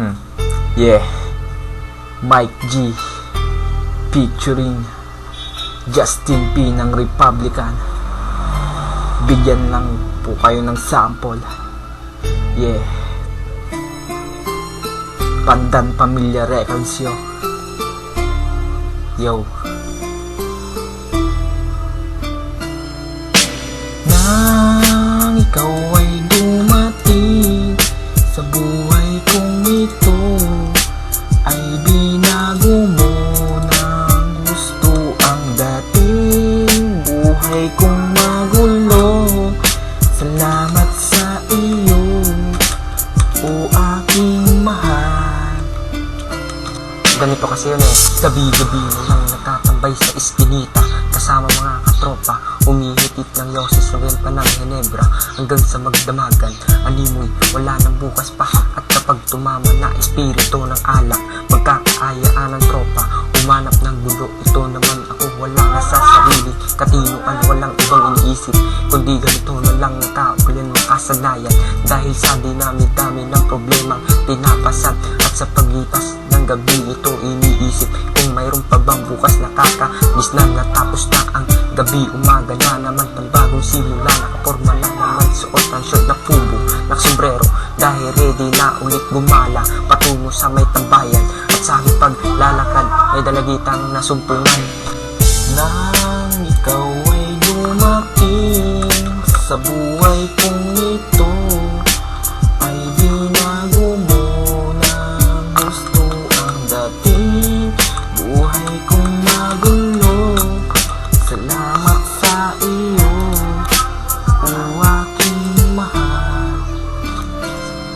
Hmm. Yeah. Mike G. Featuring Justin P. ng Republican. Bigyan lang po kayo ng sample. Yeah. Pandan Pamilya Records yo. Yo. Nang ikaw ay buhay kong Salamat sa iyo. O aking mahal. Ganito kasi yun eh. Gabi-gabi lang natatambay sa iskinita Kasama mga katropa Umihitit ng yoses Noel pa ng Ginebra. Hanggang sa magdamagan Animoy, wala nang bukas pa. At kapag tumama na espiritu ng alak Magkakaayaan ng tropa Umanap ng gulo Ito naman ako wala na sa sarili. Katinuan walang ibang iniisip. Kundi ganito na lang nakaulan ng kasanayan Dahil sa dinami-dami ng problemang tinapasan At sa paglipas ng gabi ito iniisip. Kung mayroon pa bang bukas nakakabis na natapos na ang gabi Umaga na naman ng bagong simula. Nakaporma na naman suot ang shirt na pubo Naksombrero dahil ready na ulit gumala Patungo sa may tambayan sa aking paglalakad may dalagitang nasumpungan. Nang ikaw ay dumating sa buhay kong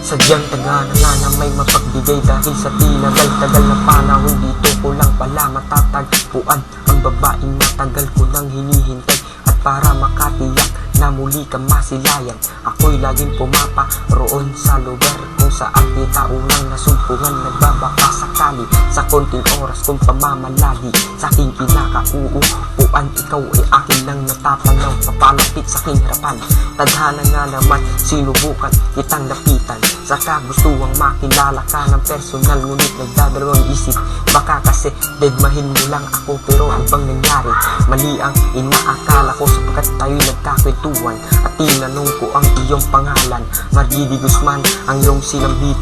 Sadyang taga na na may mapagbigay dahil sa tinagal-tagal na panahon dito ko lang pala matatagpuan. Ang babaeng matagal ko nang hinihintay at para makatiyak na muli ka masilayan. Ako'y laging pumapa roon sa lugar kung saan kita unang nasumpungan nagbabaka sakali sa konting oras kong pamamalagi. Sa aking kinakauupuan ikaw ay akin lang natatanaw. Papalapit sa aking harapan. Tadhana nga naman sinubukan kitang lapitan Saka gustuang makilala ka ng personal Ngunit nagdadalawang isip. Baka kasi deadmahin mo lang ako Pero ibang nangyari? Mali ang inaakala ko Sapagkat tayo'y nagkakwentuhan At tinanong ko ang iyong pangalan. Margidi Guzman ang iyong silambit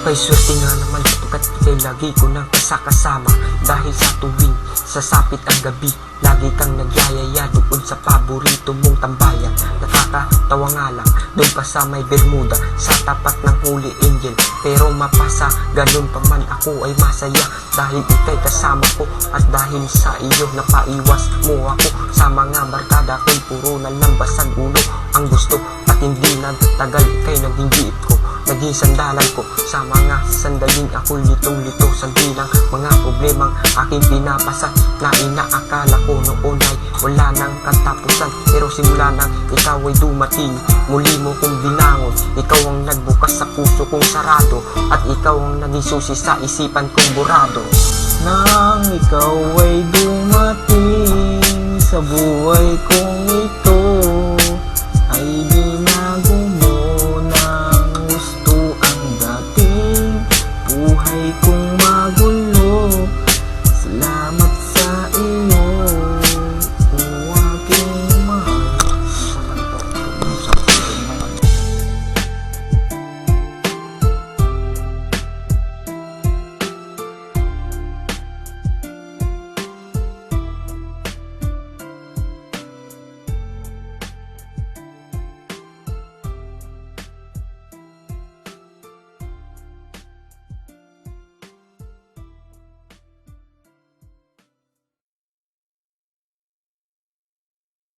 Okay, swerte nga naman sapagkat ikay lagi ko nang kasakasama. Dahil sa tuwing sasapit ang gabi Lagi kang nagyayaya doon sa paborito mong tambayan. Nakakatawa nga lang doon pa sa may Bermuda Sa tapat ng Holy Angel. Pero mapasa ganun pa man ako ay masaya. Dahil ikay kasama ko At dahil sa iyo napaiwas mo ako. Sa mga barkada ko'y puro na lang basag ulo. Ang gusto at hindi na tagal ikay naging jeep ko Naging sandalan ko. Sa mga sandaling ako'y litong-lito Sandilang mga problemang aking pinapasa Na inaakala ko noon ay wala nang katapusan. Pero simula nang ikaw ay dumating Muli mo kong binangon Ikaw ang nagbukas sa puso kong sarado At ikaw ang naging susi sa isipan kong burado. Nang ikaw ay dumating sa buhay kong ito